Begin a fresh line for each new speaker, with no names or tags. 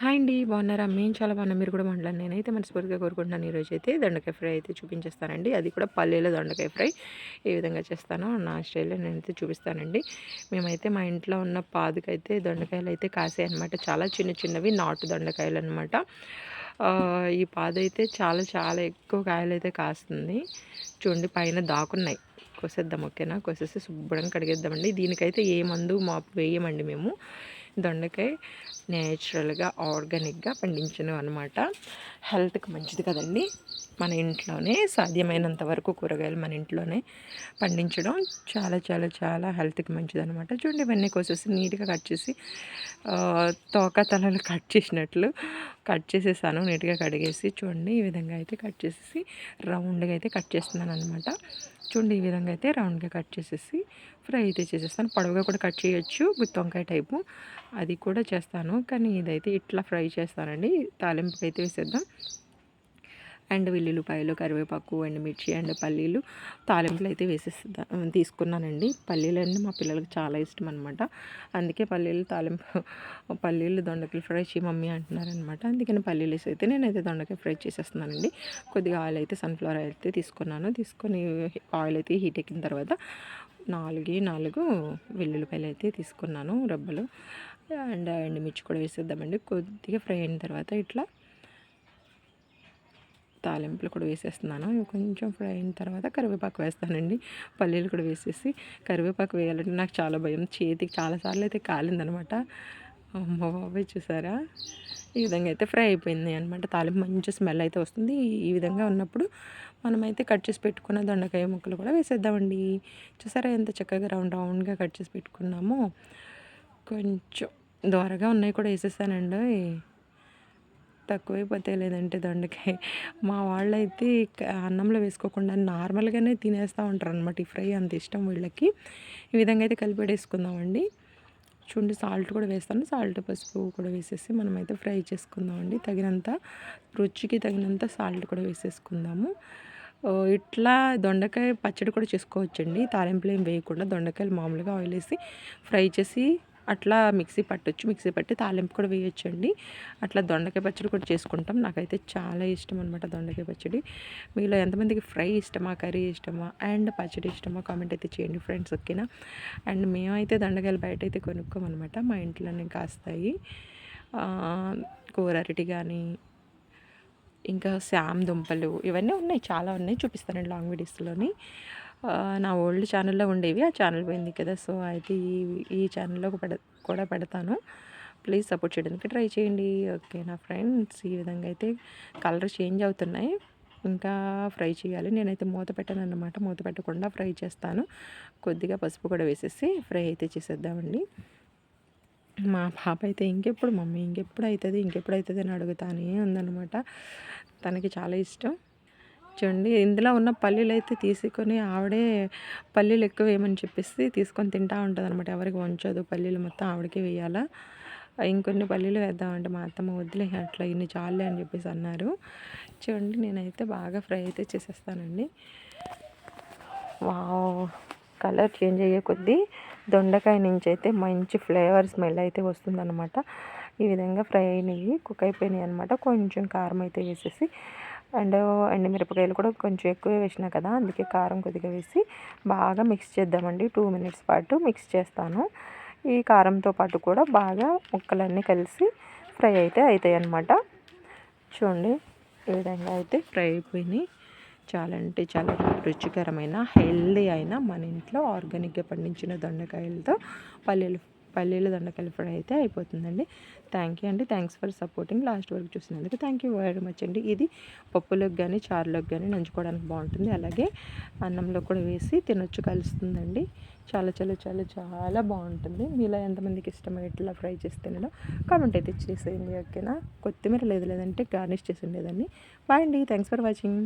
Hi అండి. బాగున్నారా? మేము చాలా బాగున్నా. మీరు కూడా బాగుండాలి నేనైతే మనస్ఫూర్తిగా కోరుకుంటున్నాను. ఈరోజు అయితే దొండకాయ ఫ్రై అయితే చూపించేస్తానండి. అది కూడా పల్లెల దొండకాయ ఫ్రై. ఏ విధంగా చేస్తానో నా స్టైల్లో నేనైతే చూపిస్తానండి. మేమైతే మా ఇంట్లో ఉన్న పాదుకైతే దొండకాయలు అయితే కాసాయి అనమాట చాలా చిన్న చిన్నవి నాటు దొండకాయలు అనమాట ఈ పాదైతే అయితే చాలా చాలా ఎక్కువ కాయలు అయితే కాస్తుంది. చూడండి పైన దాకున్నాయి. కోసేద్దాం ఓకేనా? కోసేసి శుభ్రంగా కడిగేద్దామండి. దీనికైతే ఏ మందు మాపు వేయమండి మేము. దొండకాయ నేచురల్గా ఆర్గానిక్గా పండించను అనమాట హెల్త్కి మంచిది కదండి. మన ఇంట్లోనే సాధ్యమైనంత వరకు కూరగాయలు మన ఇంట్లోనే పండించడం చాలా చాలా చాలా హెల్త్కి మంచిది అనమాట చూడండి ఇవన్నీ కోసేసి నీట్గా కట్ చేసి తోక తలలు కట్ చేసినట్లు కట్ చేసేసాను. నీట్గా కడిగేసి చూడండి ఈ విధంగా అయితే కట్ చేసేసి రౌండ్గా అయితే కట్ చేస్తున్నాను అనమాట చూడండి ఈ విధంగా అయితే రౌండ్గా కట్ చేసేసి ఫ్రై అయితే చేసేస్తాను. పొడవుగా కూడా కట్ చేయొచ్చు గుత్తి వంకాయ టైపు. అది కూడా చేస్తాను. కానీ ఇదైతే ఇట్లా ఫ్రై చేస్తానండి. తాలింపుకి అయితే వేసేద్దాం. అండ్ వెల్లుల్లిపాయలు కరివేపాకు అండ్ మిర్చి అండ్ పల్లీలు తాలింపులు అయితే వేసేస్తా తీసుకున్నానండి. పల్లీలు అండి మా పిల్లలకు చాలా ఇష్టం అనమాట అందుకే పల్లీలు తాలింపు పల్లీలు దొండకాయలు ఫ్రై చేయి మమ్మీ అంటున్నారనమాట అందుకని పల్లీలు వేసి అయితే నేనైతే దొండకాయ ఫ్రై చేసేస్తున్నానండి. కొద్దిగా ఆయిల్ అయితే సన్ఫ్లవర్ ఆయిల్ అయితే తీసుకున్నాను. తీసుకొని ఆయిల్ అయితే హీట్ ఎక్కిన తర్వాత నాలుగు నాలుగు వెల్లుల్లిపాయలు అయితే తీసుకున్నాను రబ్బలు. అండ్ ఎండుమిర్చి కూడా వేసేద్దామండి. కొద్దిగా ఫ్రై అయిన తర్వాత ఇట్లా తాలింపులు కూడా వేసేస్తున్నాను. కొంచెం ఫ్రై అయిన తర్వాత కరివేపాకు వేస్తానండి. పల్లీలు కూడా వేసేసి కరివేపాకు వేయాలంటే నాకు చాలా భయం. చేతికి చాలాసార్లు అయితే కాలిందనమాట. అమ్మ బాబాయ్ చూసారా? ఈ విధంగా అయితే ఫ్రై అయిపోయింది అనమాట. తాలింపు మంచి స్మెల్ అయితే వస్తుంది. ఈ విధంగా ఉన్నప్పుడు మనమైతే కట్ చేసి పెట్టుకున్న దొండకాయ ముక్కలు కూడా వేసేద్దామండి. చూసారా ఎంత చక్కగా రౌండ్ రౌండ్గా కట్ చేసి పెట్టుకున్నామో. కొంచెం దోరగా ఉన్నాయి కూడా వేసేసానండి. తక్కువైపోతే లేదంటే దొండకాయ. మా వాళ్ళైతే అన్నంలో వేసుకోకుండా నార్మల్గానే తినేస్తూ ఉంటారు అనమాట ఈ ఫ్రై. అంత ఇష్టం వీళ్ళకి. ఈ విధంగా అయితే కలిపెడేసుకుందామండి చూడండి సాల్ట్ కూడా వేస్తాను. సాల్ట్ పసుపు కూడా వేసేసి మనమైతే ఫ్రై చేసుకుందామండి. తగినంత రుచికి తగినంత సాల్ట్ కూడా వేసేసుకుందాము. ఇట్లా దొండకాయ పచ్చడి కూడా చేసుకోవచ్చండి. తాలింపులు ఏం వేయకుండా దొండకాయలు మామూలుగా ఆయిల్ వేసి ఫ్రై చేసి అట్లా మిక్సీ పట్టొచ్చు. మిక్సీ పట్టి తాలింపు కూడా వేయొచ్చండి. అట్లా దొండకాయ పచ్చడి కూడా చేసుకుంటాం. నాకైతే చాలా ఇష్టం అనమాట దొండకాయ పచ్చడి. మీలో ఎంతమందికి ఫ్రై ఇష్టమా కర్రీ ఇష్టమా అండ్ పచ్చడి ఇష్టమా కామెంట్ అయితే చేయండి ఫ్రెండ్స్ ఓకేనా? అండ్ మేమైతే దొండకాయలు బయట అయితే కొనుక్కోమన్నమాట. మా ఇంట్లోనే కాస్తాయి. కూర అరటి కానీ ఇంకా శామ్ దుంపలు ఇవన్నీ ఉన్నాయి. చాలా ఉన్నాయి. చూపిస్తానండి లాంగ్ వీడియోస్లోని. నా ఓల్డ్ ఛానల్లో ఉండేవి ఆ ఛానల్ పోయింది కదా. సో అయితే ఈ ఈ ఛానల్లో పెడ కూడా పెడతాను. ప్లీజ్ సపోర్ట్ చేయడానికి ట్రై చేయండి. ఓకే నా ఫ్రెండ్స్ ఈ విధంగా అయితే కలర్ చేంజ్ అవుతున్నాయి. ఇంకా ఫ్రై చేయాలి. నేనైతే మూత పెట్టాను అన్నమాట. మూత పెట్టకుండా ఫ్రై చేస్తాను. కొద్దిగా పసుపు కూడా వేసేసి ఫ్రై అయితే చేసేద్దామండి. మా పాప అయితే ఇంకెప్పుడు మమ్మీ ఇంకెప్పుడు అవుతుంది ఇంకెప్పుడు అవుతుంది అని అడుగుతానే ఉందన్నమాట. తనకి చాలా ఇష్టం. చూడండి ఇందులో ఉన్న పల్లీలు అయితే తీసుకొని ఆవిడే పల్లీలు ఎక్కువ వేయమని చెప్పేసి తీసుకొని తింటూ ఉంటుంది అనమాట ఎవరికి వంచదు పల్లీలు మొత్తం ఆవిడకే వేయాలా. ఇంకొన్ని పల్లీలు వేద్దామంటే మా అత్తమ్మ వద్దులే అట్లా ఇన్ని చాలే అని చెప్పేసి అన్నారు. చూడండి నేనైతే బాగా ఫ్రై అయితే చేసేస్తానండి. వావ్! కలర్ చేంజ్ అయ్యే కొద్దీ దొండకాయ నుంచి అయితే మంచి ఫ్లేవర్ స్మెల్ అయితే వస్తుందన్నమాట. ఈ విధంగా ఫ్రై అయినవి కుక్ అయిపోయినాయి అనమాట కొంచెం కారం అయితే వేసేసి అండ్ ఎండుమిరపకాయలు కూడా కొంచెం ఎక్కువ వేసిన కదా అందుకే కారం కొద్దిగా వేసి బాగా మిక్స్ చేద్దామండి. టూ మినిట్స్ పాటు మిక్స్ చేస్తాను. ఈ కారంతో పాటు కూడా బాగా ముక్కలన్నీ కలిసి ఫ్రై అయితే అవుతాయి అన్నమాట చూడండి ఈ విధంగా అయితే ఫ్రై అయిపోయినాయి. చాలా అంటే చాలా రుచికరమైన హెల్దీ అయిన మన ఇంట్లో ఆర్గానిక్గా పండించిన దొండకాయలతో పల్లెలు పల్లీల దొండకాయలు ఫ్రై అయితే అయిపోతుందండి. థ్యాంక్ యూ అండి. థ్యాంక్స్ ఫర్ సపోర్టింగ్ లాస్ట్ వరకు చూసినందుకు థ్యాంక్ యూ వెరీ మచ్ అండి. ఇది పప్పులోకి కానీ చారులోకి కానీ నంచుకోవడానికి బాగుంటుంది. అలాగే అన్నంలో కూడా వేసి తినొచ్చు కలుస్తుందండి. చాలా చాలా చాలా చాలా బాగుంటుంది. మీలో ఎంతమందికి ఇష్టమై ఇట్లా ఫ్రై చేసి తినడం కామెంట్ అయితే చేసేయండి ఓకేనా? కొత్తిమీర లేదు లేదంటే గార్నిష్ చేసి ఉండేదాన్ని. బాయ్ అండి. Thanks for watching